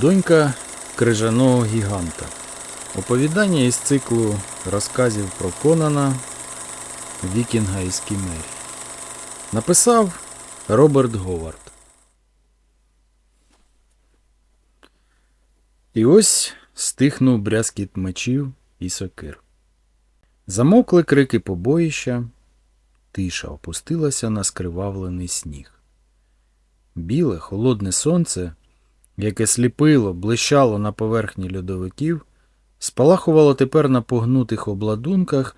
Донька крижаного гіганта. Оповідання із циклу розказів про Конана Вікінга із Кімері. Написав Роберт Говард. І ось стихнув брязкіт мечів і сокир. Замовкли крики побоїща, тиша опустилася на скривавлений сніг. Біле, холодне сонце, яке сліпило, блищало на поверхні льодовиків, спалахувало тепер на погнутих обладунках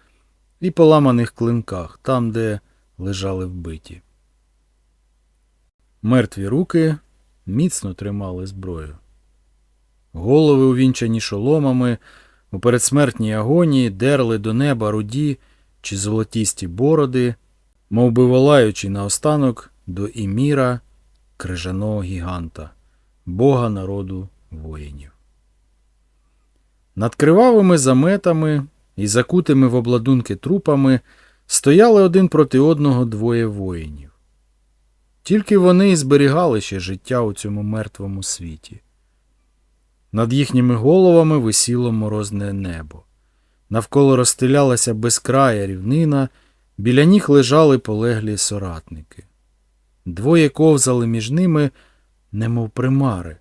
і поламаних клинках, там, де лежали вбиті. Мертві руки міцно тримали зброю. Голови, увінчані шоломами, у передсмертній агонії дерли до неба руді чи золотісті бороди, мов би волаючи наостанок до іміра крижаного гіганта, бога народу воїнів. Над кривавими заметами і закутими в обладунки трупами стояли один проти одного двоє воїнів. Тільки вони і зберігали ще життя у цьому мертвому світі. Над їхніми головами висіло морозне небо. Навколо розстелялася безкрая рівнина, біля ніг лежали полеглі соратники. Двоє ковзали між ними, немов примари,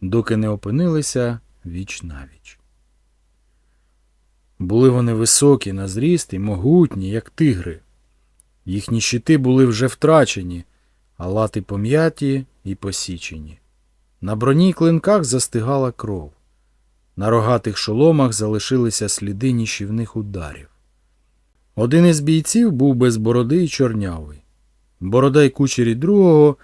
доки не опинилися віч навіч. Були вони високі на зріст і могутні, як тигри. Їхні щити були вже втрачені, а лати пом'яті і посічені. На броні й клинках застигала кров. На рогатих шоломах залишилися сліди ніщівних ударів. Один із бійців був без бороди й чорнявий. Борода й кучері другого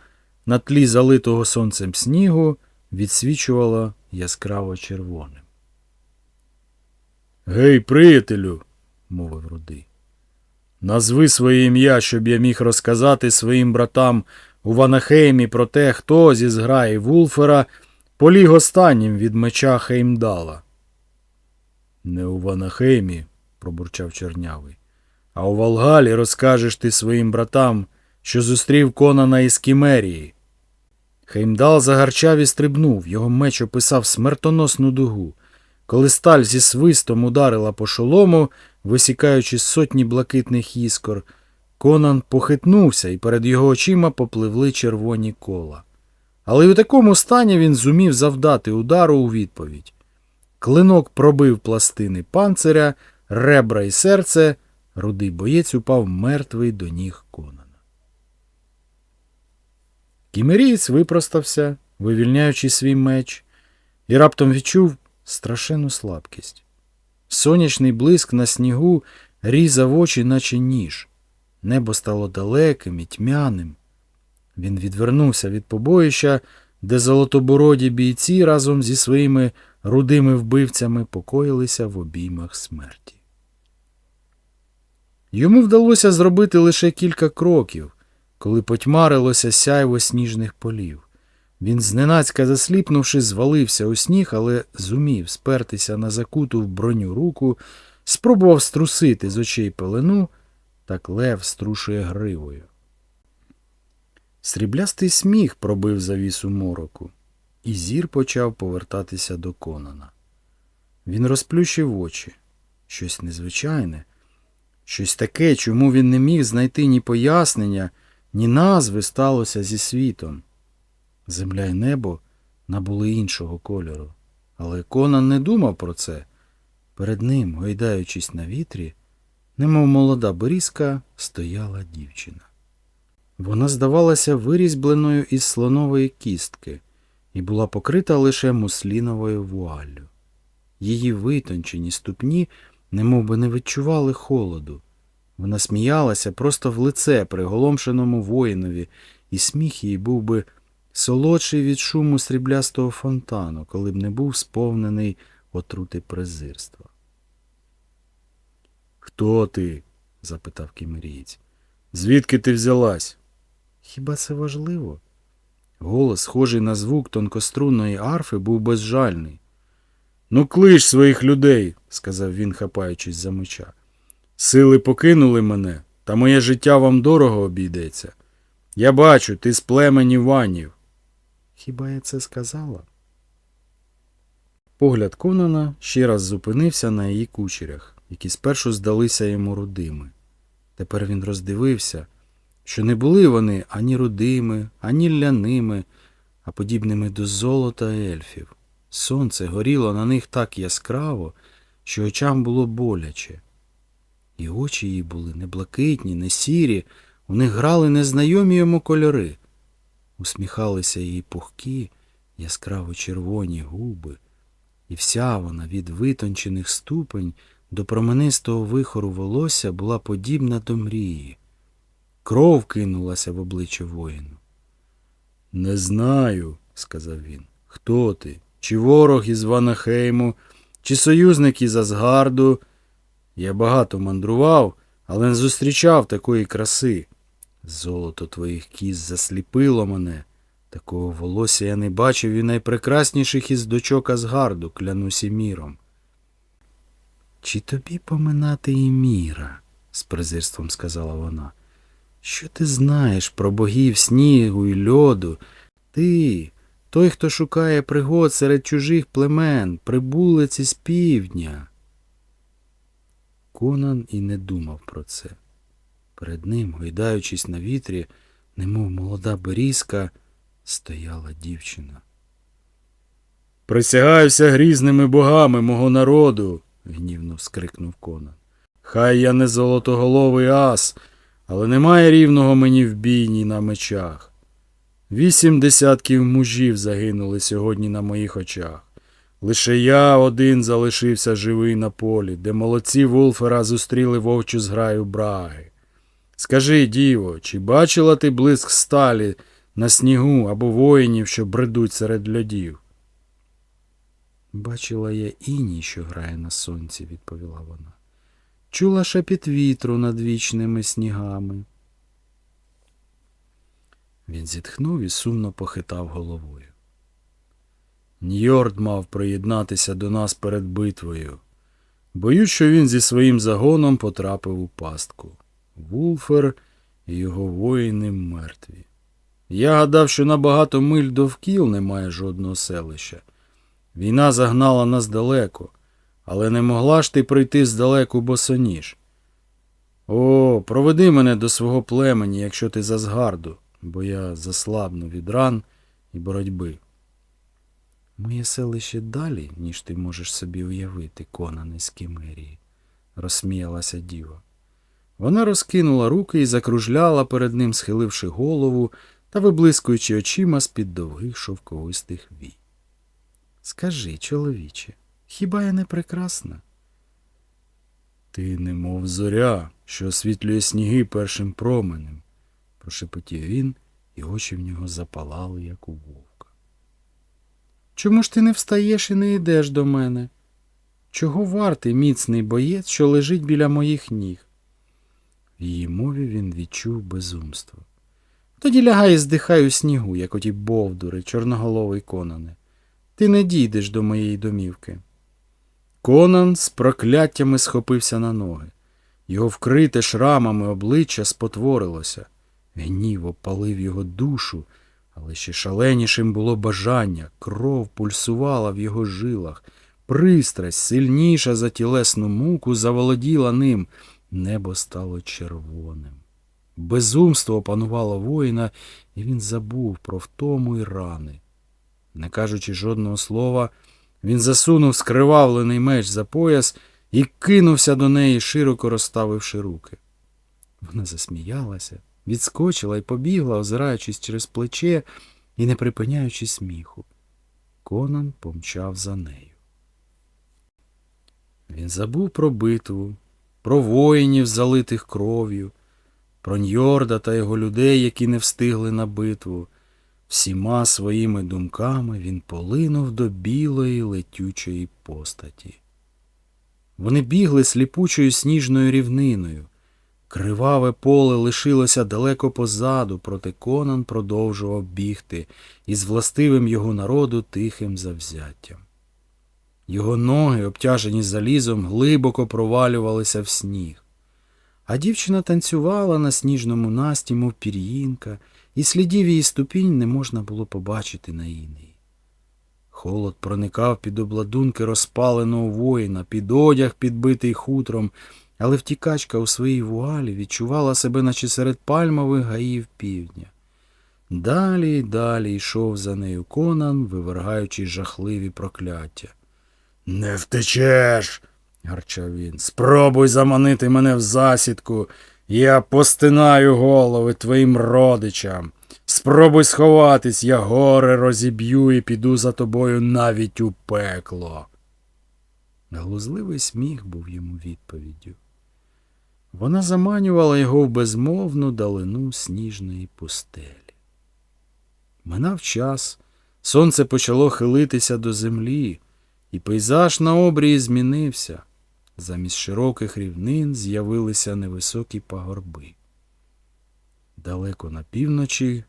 на тлі залитого сонцем снігу відсвічувала яскраво червоним. Гей, приятелю, мовив рудий. Назви своє ім'я, щоб я міг розказати своїм братам у Ванахеймі про те, хто зі зграї Вулфера поліг останнім від меча Хеймдала. Не у Ванахеймі, пробурчав чорнявий, а у Валгалі розкажеш ти своїм братам, що зустрів Конана із Кімерії. Хеймдал загарчав і стрибнув, його меч описав смертоносну дугу. Коли сталь зі свистом ударила по шолому, висікаючи сотні блакитних іскор, Конан похитнувся, і перед його очима попливли червоні кола. Але й у такому стані він зумів завдати удару у відповідь. Клинок пробив пластини панциря, ребра і серце, рудий боєць упав мертвий до ніг Конана. Кімерієць випростався, вивільняючи свій меч, і раптом відчув страшенну слабкість. Сонячний блиск на снігу різав очі, наче ніж. Небо стало далеким і тьмяним. Він відвернувся від побоїща, де золотобороді бійці разом зі своїми рудими вбивцями покоїлися в обіймах смерті. Йому вдалося зробити лише кілька кроків, коли потьмарилося сяйво сніжних полів. Він зненацька засліпнувши, звалився у сніг, але зумів спертися на закуту в броню руку, спробував струсити з очей пелену, так лев струшує гривою. Сріблястий сміх пробив завісу мороку, і зір почав повертатися до Конана. Він розплющив очі. Щось незвичайне, щось таке, чому він не міг знайти ні пояснення, ні назви сталося зі світом. Земля й небо набули іншого кольору. Але Конан не думав про це. Перед ним, гойдаючись на вітрі, немов молода берізка, стояла дівчина. Вона здавалася вирізьбленою із слонової кістки і була покрита лише мусліновою вуаллю. Її витончені ступні немов би не відчували холоду. Вона сміялася просто в лице приголомшеному воїнові, і сміх їй був би солодший від шуму сріблястого фонтану, коли б не був сповнений отрути презирства. Хто ти? запитав кімерієць. Звідки ти взялась? Хіба це важливо? Голос, схожий на звук тонкострунної арфи, був безжальний. Ну, клич своїх людей, сказав він, хапаючись за меча. Сили покинули мене, та моє життя вам дорого обійдеться. Я бачу, ти з племені ванів. Хіба я це сказала? Погляд Конана ще раз зупинився на її кучерях, які спершу здалися йому рудими. Тепер він роздивився, що не були вони ані рудими, ані ляними, а подібними до золота ельфів. Сонце горіло на них так яскраво, що очам було боляче. І очі її були не блакитні, не сірі, у них грали незнайомі йому кольори. Усміхалися її пухкі, яскраво червоні губи, і вся вона від витончених ступень до променистого вихору волосся була подібна до мрії. Кров кинулася в обличчя воїну. Не знаю, сказав він, хто ти? Чи ворог із Ванахейму, чи союзник із Асгарду? Я багато мандрував, але не зустрічав такої краси. Золото твоїх кіз засліпило мене. Такого волосся я не бачив і найпрекрасніших із дочок Асгарду, клянусь міром. Чи тобі поминати і міра? з презирством сказала вона. Що ти знаєш про богів снігу і льоду? Ти, той, хто шукає пригод серед чужих племен, прибулець із півдня. Конан і не думав про це. Перед ним, гойдаючись на вітрі, немов молода берізка, стояла дівчина. Присягаюся грізними богами мого народу, гнівно скрикнув Конан. Хай я не золотоголовий ас, але немає рівного мені в бійні на мечах. Вісім десятків мужів загинули сьогодні на моїх очах. Лише я один залишився живий на полі, де молодці Вулфера зустріли вовчу зграю браги. Скажи, діво, чи бачила ти блиск сталі на снігу або воїнів, що бредуть серед льодів? Бачила я іній, що грає на сонці, відповіла вона. Чула шепіт вітру над вічними снігами. Він зітхнув і сумно похитав головою. Ньорд мав приєднатися до нас перед битвою. Боюсь, що він зі своїм загоном потрапив у пастку. Вулфер і його воїни мертві. Я гадав, що на багато миль довкіл немає жодного селища. Війна загнала нас далеко, але не могла ж ти прийти здалеку босоніж. О, проведи мене до свого племені, якщо ти за згарду, бо я заслабну від ран і боротьби. Моє селище далі, ніж ти можеш собі уявити, конане з Кімерії, розсміялася діва. Вона розкинула руки і закружляла перед ним, схиливши голову та виблискуючи очима з-під довгих шовковистих вій. Скажи, чоловіче, хіба я не прекрасна? Ти немов зоря, що освітлює сніги першим променем, прошепотів він, і очі в нього запалали, як у вовка. Чому ж ти не встаєш і не йдеш до мене? Чого вартий міцний боєць, що лежить біля моїх ніг? В її мові він відчув безумство. Тоді лягай і здихай у снігу, як оті бовдури, чорноголовий конане. Ти не дійдеш до моєї домівки. Конан з прокляттями схопився на ноги. Його вкрите шрамами обличчя спотворилося. Гнів опалив його душу, але ще шаленішим було бажання, кров пульсувала в його жилах, пристрасть, сильніша за тілесну муку, заволоділа ним, небо стало червоним. Безумство опанувало воїна, і він забув про втому й рани. Не кажучи жодного слова, він засунув скривавлений меч за пояс і кинувся до неї, широко розставивши руки. Вона засміялася, відскочила і побігла, озираючись через плече і не припиняючи сміху. Конан помчав за нею. Він забув про битву, про воїнів, залитих кров'ю, про Ньорда та його людей, які не встигли на битву. Всіма своїми думками він полинув до білої летючої постаті. Вони бігли сліпучою сніжною рівниною. Криваве поле лишилося далеко позаду, проте Конан продовжував бігти із властивим його народу тихим завзяттям. Його ноги, обтяжені залізом, глибоко провалювалися в сніг. А дівчина танцювала на сніжному насті, мов пір'їнка, і слідів її ступінь не можна було побачити на іній. Холод проникав під обладунки розпаленого воїна, під одяг, підбитий хутром, але втікачка у своїй вуалі відчувала себе, наче серед пальмових гаїв півдня. Далі й далі йшов за нею Конан, вивергаючи жахливі прокляття. Не втечеш, гарчав він. Спробуй заманити мене в засідку. Я постинаю голови твоїм родичам. Спробуй сховатись, я горе розіб'ю і піду за тобою навіть у пекло. Глузливий сміх був йому відповіддю. Вона заманювала його в безмовну далину сніжної пустелі. Минав час, сонце почало хилитися до землі, і пейзаж на обрії змінився. Замість широких рівнин з'явилися невисокі пагорби. Далеко на півночі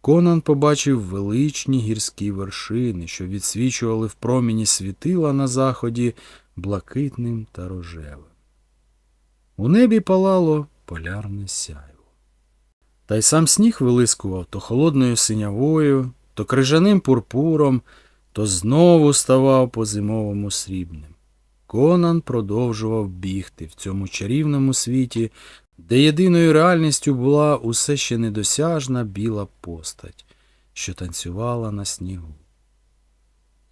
Конан побачив величні гірські вершини, що відсвічували в проміні світила на заході блакитним та рожевим. У небі палало полярне сяйво. Та й сам сніг вилискував то холодною синявою, то крижаним пурпуром, то знову ставав по зимовому срібним. Конан продовжував бігти в цьому чарівному світі, де єдиною реальністю була усе ще недосяжна біла постать, що танцювала на снігу.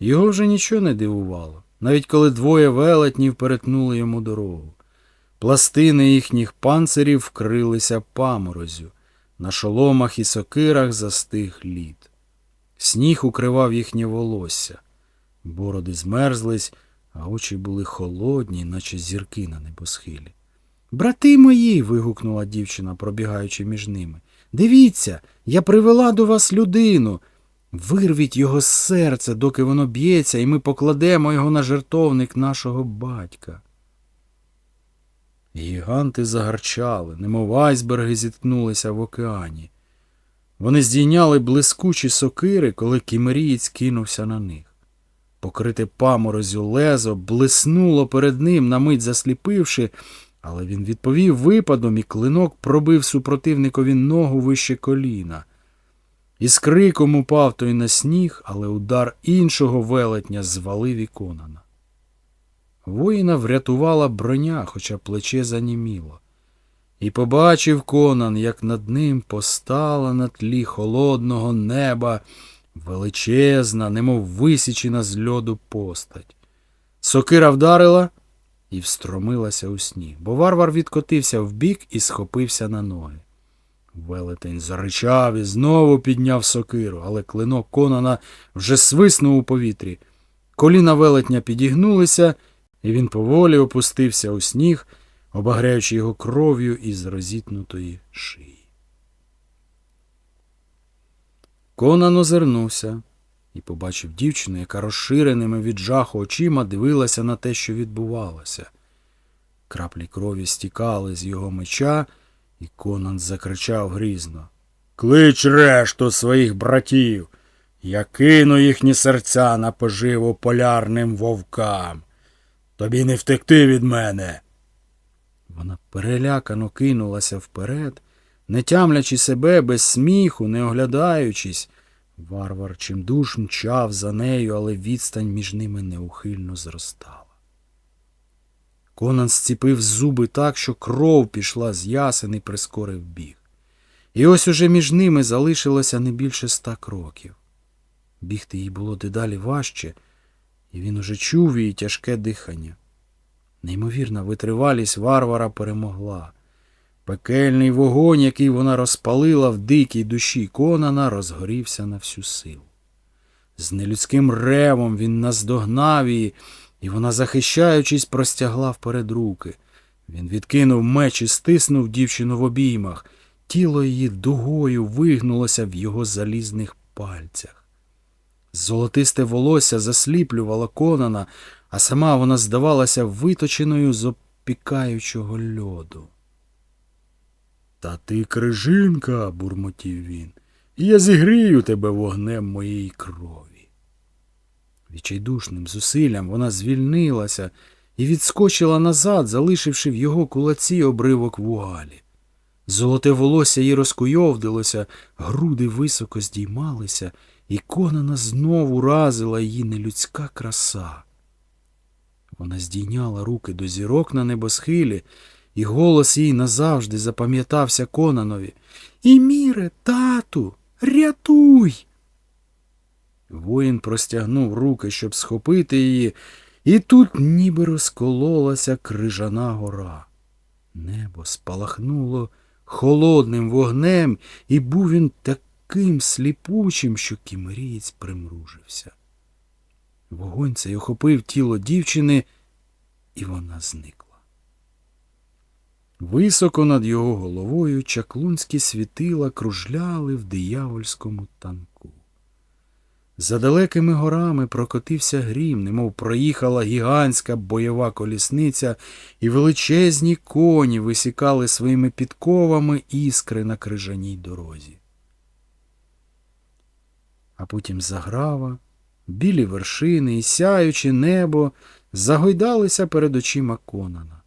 Його вже нічого не дивувало, навіть коли двоє велетнів перетнули йому дорогу. Пластини їхніх панцирів вкрилися паморозю, на шоломах і сокирах застиг лід. Сніг укривав їхнє волосся, бороди змерзлись, а очі були холодні, наче зірки на небосхилі. Брати мої. вигукнула дівчина, пробігаючи між ними. Дивіться, я привела до вас людину. Вирвіть його з серця, доки воно б'ється, і ми покладемо його на жертовник нашого батька. Гіганти загарчали, немов айсберги зіткнулися в океані. Вони здійняли блискучі сокири, коли кімерієць кинувся на них. Покрите паморозю лезо блиснуло перед ним, на мить засліпивши, але він відповів випадом, і клинок пробив супротивникові ногу вище коліна. Із криком упав той на сніг, але удар іншого велетня звалив і Конана. Воїна врятувала броня, хоча плече заніміло. І побачив Конан, як над ним постала на тлі холодного неба величезна, немов висічена з льоду постать. Сокира вдарила і встромилася у сніг, бо варвар відкотився вбік і схопився на ноги. Велетень заричав і знову підняв сокиру, але клинок Конана вже свиснув у повітрі. Коліна велетня підігнулися, і він поволі опустився у сніг, обагряючи його кров'ю із розітнутої шиї. Конан озирнувся і побачив дівчину, яка розширеними від жаху очима дивилася на те, що відбувалося. Краплі крові стікали з його меча, і Конан закричав грізно. Клич решту своїх братів. Я кину їхні серця на поживу полярним вовкам. Тобі не втекти від мене. Вона перелякано кинулася вперед, не тямлячи себе без сміху, не оглядаючись. Варвар чимдуж мчав за нею, але відстань між ними неухильно зростала. Конан зціпив зуби так, що кров пішла з ясен і прискорив біг. І ось уже між ними залишилося не більше ста кроків. Бігти їй було дедалі важче, і він уже чув її тяжке дихання. Неймовірна витривалість варвара перемогла. Пекельний вогонь, який вона розпалила в дикій душі Конана, розгорівся на всю силу. З нелюдським ревом він наздогнав її, і вона, захищаючись, простягла вперед руки. Він відкинув меч і стиснув дівчину в обіймах. Тіло її дугою вигнулося в його залізних пальцях. Золотисте волосся засліплювало Конана, а сама вона здавалася виточеною з опікаючого льоду. Та ти крижинка, бурмотів він, і я зігрію тебе вогнем моєї крові. Відчайдушним зусиллям вона звільнилася і відскочила назад, залишивши в його кулаці обривок вуалі. Золоте волосся їй розкуйовдилося, груди високо здіймалися, і Конана знову разила її нелюдська краса. Вона здійняла руки до зірок на небосхилі, і голос їй назавжди запам'ятався Конанові. І міре, тату, рятуй. Воїн простягнув руки, щоб схопити її, і тут ніби розкололася крижана гора. Небо спалахнуло холодним вогнем, і був він таким сліпучим, що кімерієць примружився. Вогонь цей охопив тіло дівчини, і вона зникла. Високо над його головою чаклунські світила кружляли в диявольському танку. За далекими горами прокотився грім, немов проїхала гігантська бойова колісниця, і величезні коні висікали своїми підковами іскри на крижаній дорозі. А потім заграва, білі вершини і сяюче небо загойдалися перед очима Конана.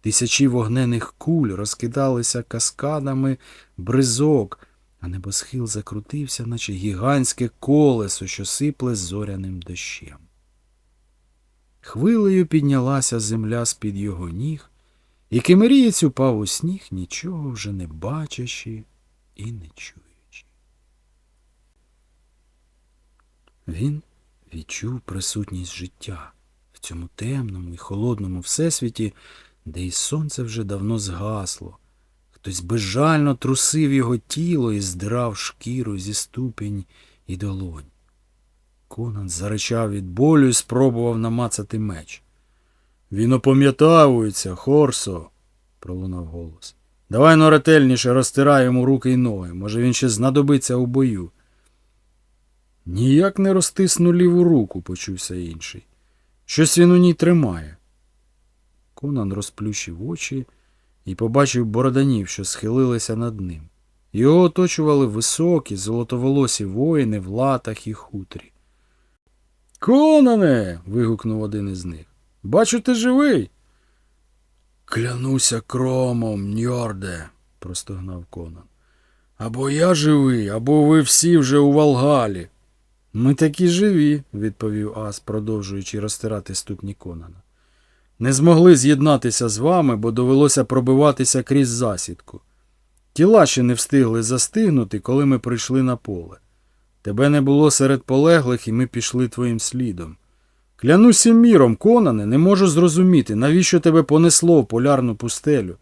Тисячі вогнених куль розкидалися каскадами бризок, а небосхил закрутився, наче гігантське колесо, що сипле зоряним дощем. Хвилею піднялася земля з-під його ніг, і кимерієць упав у сніг, нічого вже не бачачи і не чуючи. Він відчув присутність життя в цьому темному і холодному всесвіті, де і сонце вже давно згасло. Хтось безжально трусив його тіло і здирав шкіру зі ступінь і долонь. Конан заричав від болю і спробував намацати меч. Він опам'ятовується, Хорсо, пролунав голос. Давай но ретельніше розтирай йому руки й ноги. Може, він ще знадобиться у бою. Ніяк не розтисну ліву руку, почувся інший. Щось він у ній тримає. Конан розплющив очі і побачив бороданів, що схилилися над ним. Його оточували високі, золотоволосі воїни в латах і хутрі. Конане. вигукнув один із них. Бачу, ти живий. Клянуся кромом, Ньорде, простогнав Конан. Або я живий, або ви всі вже у Валгалі. Ми такі живі, відповів Ас, продовжуючи розтирати ступні Конана. Не змогли з'єднатися з вами, бо довелося пробиватися крізь засідку. Тіла ще не встигли застигнути, коли ми прийшли на поле. Тебе не було серед полеглих, і ми пішли твоїм слідом. Клянуся міром, Конане, не можу зрозуміти, навіщо тебе понесло в полярну пустелю.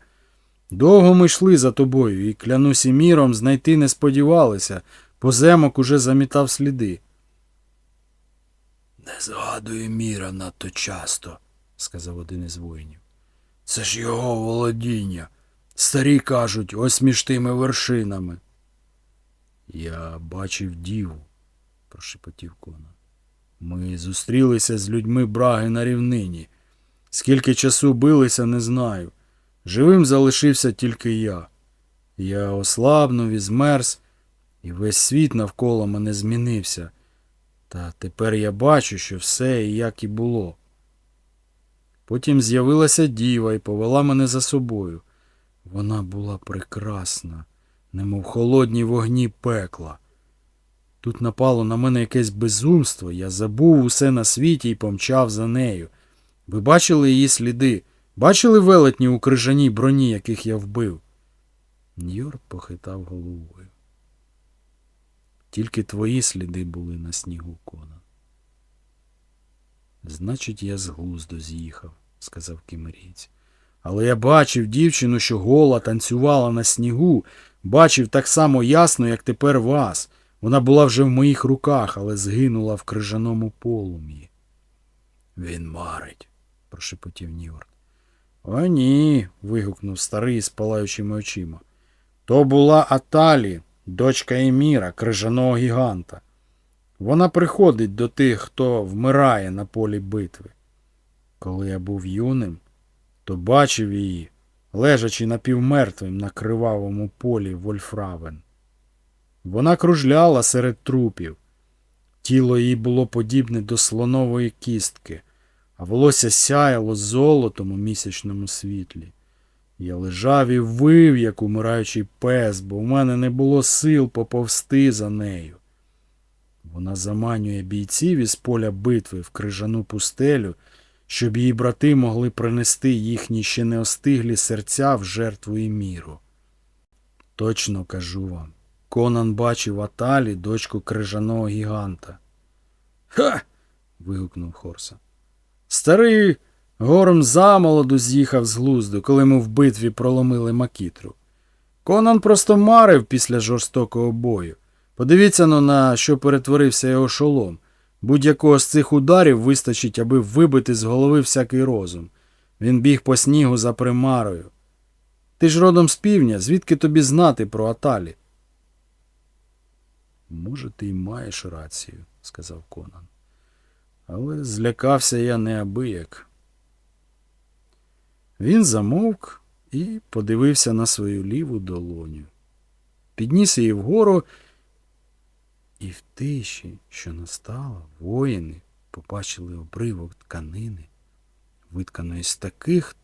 Довго ми йшли за тобою, і клянуся міром знайти не сподівалися, поземок уже замітав сліди. Не згадую міра надто часто, сказав один із воїнів. Це ж його володіння. Старі кажуть, ось між тими вершинами. Я бачив діву, прошепотів Кона. Ми зустрілися з людьми браги на рівнині. Скільки часу билися, не знаю. Живим залишився тільки я. Я ослабнув і змерз, і весь світ навколо мене змінився. Та тепер я бачу, що все як і було. Потім з'явилася діва і повела мене за собою. Вона була прекрасна, немов холодні вогні пекла. Тут напало на мене якесь безумство, я забув усе на світі і помчав за нею. Ви бачили її сліди? Бачили велетні у крижаній броні, яких я вбив? Ньор похитав головою. Тільки твої сліди були на снігу кона. Значить, я з глузду з'їхав, сказав кімерійць. Але я бачив дівчину, що гола танцювала на снігу, бачив так само ясно, як тепер вас. Вона була вже в моїх руках, але згинула в крижаному полум'ї. Він марить, прошепотів Ньорд. О, ні. вигукнув старий з палаючими очима. То була Аталі, дочка Еміра, крижаного гіганта. Вона приходить до тих, хто вмирає на полі битви. Коли я був юним, то бачив її, лежачи напівмертвим на кривавому полі Вольфравен. Вона кружляла серед трупів. Тіло її було подібне до слонової кістки, а волосся сяяло золотом у місячному світлі. Я лежав і вив, як умираючий пес, бо в мене не було сил поповсти за нею. Вона заманює бійців із поля битви в крижану пустелю, щоб її брати могли принести їхні ще не остиглі серця в жертву і міру. Точно кажу вам, Конан бачив Аталі, дочку крижаного гіганта. Ха. вигукнув Хорса. Старий горм замолоду з'їхав з глузду, коли ми в битві проломили макітру. Конан просто марив після жорстокого бою. Подивіться ну, на що перетворився його шолом. Будь-якого з цих ударів вистачить, аби вибити з голови всякий розум. Він біг по снігу за примарою. Ти ж родом з півдня, звідки тобі знати про Аталі? Може, ти й маєш рацію, сказав Конан. Але злякався я неабияк. Він замовк і подивився на свою ліву долоню. Підніс її вгору, і в тиші, що настала, воїни побачили обривок тканини, витканої з таких